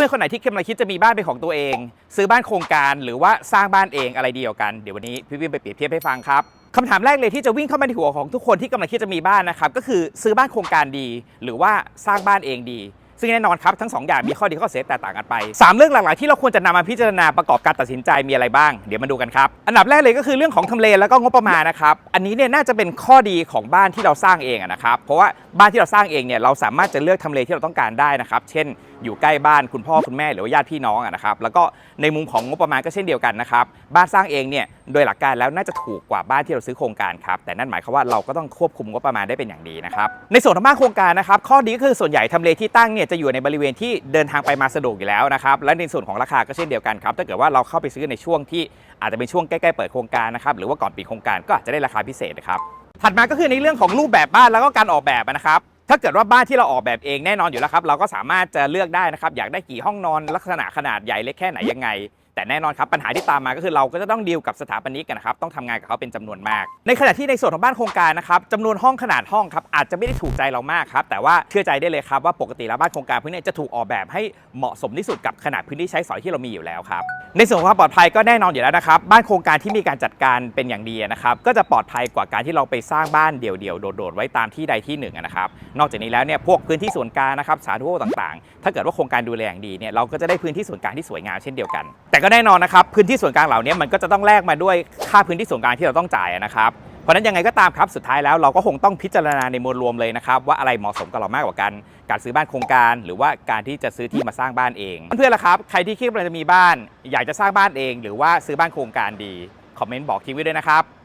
พื่อนๆคนไหนที่กำลังคิดจะมีบ้านเป็นของตัวเอง ซื้อบ้านโครงการหรือว่าสร้างบ้านเองอะไรเดียวกันเดี๋ยววันนี้พี่วิมไปเปรียบเทียบให้ฟังครับคำถามแรกเลยที่จะวิ่งเข้ามาในหัวของทุกคนที่กำลังคิดจะมีบ้านนะครับก็คือซื้อบ้านโครงการดี หรือว่าสร้างบ้านเองดี ซึ่งแน่นอนครับทั้งสองอย่างมีข้อดีข้อเสียแตกต่างกันไปสามเรื่องหลักๆที่เราควรจะนำมาพิจารณาประกอบการตัดสินใจมีอะไรบ้าง เดี๋ยวมาดูกันครับ อันดับแรกเลยก็คือเรื่องของทำเลแล้วก็งบประมาณนะครับ อันนี้เนี่ยน่าจะเป็นข้อดีของบ้านที่เราสร้างเองนะครับ เพราะว่าบ้านที่เราสร้างเองเนี่ยเราสามารถจะเลือกทำเลที่เราต้องการได้นะครับ เช่น อยู่ใกล้บ้านคุณพ่อคุณแม่หรือว่าญาติพี่น้องนะครับ แล้วก็ในมุมของงบประมาณก็เช่นเดียวกันนะครับ บ้านสร้างเองเนี่ยโดยหลักการแล้วน่าจะถูกกว่าบ้านที่เราซื้อโครงการครับ แต่นั่นหมายความว่าเราก็ต้องควบคุมงบประมาณได้เป็นอย่างดีนะครับ ในส่วนของบ้านโครงการนะครับ ข้อดีก็คือส่วนใหญ่ทำเลที่ตั้งเนี่ยจะอยู่ในบริเวณที่เดินทางไปมาสะดวกอยู่แล้วนะครับ และในส่วนของราคาก็เช่นเดียวกันครับ ถ้าเกิดว่าเราเข้าไปซื้อในช่วงที่อาจจะเป็นช่วงใกล้ๆเปิดโครงการนะครับ หรือว่าก่อนปิดโครงการก็อาจจะได้ราคาพิเศษนะครับถัดมาก็คือในเรื่องของรูปแบบบ้านแล้วก็การออกแบบนะครับถ้าเกิดว่าบ้านที่เราออกแบบเองแน่นอนอยู่แล้วครับ เราก็สามารถจะเลือกได้นะครับ อยากได้กี่ห้องนอนลักษณะขนาดใหญ่เล็กแค่ไหนยังไง แต่แน่นอนครับปัญหาที่ตามมาก็คือเราก็จะต้องดีลกับสถาปนิกกันนะครับต้องทำงานกับเขาเป็นจำนวนมาก ในขณะที่ในส่วนของบ้านโครงการนะครับจำนวนห้องขนาดห้องครับอาจจะไม่ได้ถูกใจเรามากครับแต่ว่าเชื่อใจได้เลยครับว่าปกติแล้วบ้านโครงการพวกเนี้จะถูกออกแบบให้เหมาะสมที่สุดกับขนาดพื้นที่ใช้สอยที่เรามีอยู่แล้วครับในส่วนของความปลอดภัยก็แน่นอนอยู่แล้วนะครับบ้านโครงการที่มีการจัดการเป็นอย่างดีนะครับก็จะปลอดภัยกว่าการที่เราไปสร้างบ้านเดี่ยวๆโดดๆไว้ตามที่ใดที่หนึ่งนะครับนอกจากนี้แล้วเนี่ยพวกพื้นที่ส่วนกลางนะครับสาธารณูปโภคต่างๆ ถ้าเกิดว่าโครงการดูแลอย่างดีเนี่ยเราก็จะได้พื้นที่ส่วนกลางที่สวยงามเช่นเดียวกัน แต่ก็แน่นอนนะครับพื้นที่ส่วนกลางเหล่านี้มันก็จะต้องแลกมาด้วยค่าพื้นที่ส่วนกลางที่เราต้องจ่ายนะครับเพราะฉะนั้นยังไงก็ตามครับสุดท้ายแล้วเราก็คงต้องพิจารณาในมวลรวมเลยนะครับว่าอะไรเหมาะสมกับเรามากกว่ากัน การซื้อบ้านโครงการ หรือว่าการที่จะซื้อที่มาสร้างบ้านเองเพื่อนๆล่ะครับใครที่คิดว่าจะมีบ้าน อยากจะสร้างบ้านเอง หรือว่าซื้อบ้านโครงการดีคอมเมนต์บอกทิ้งไว้ด้วยนะครับ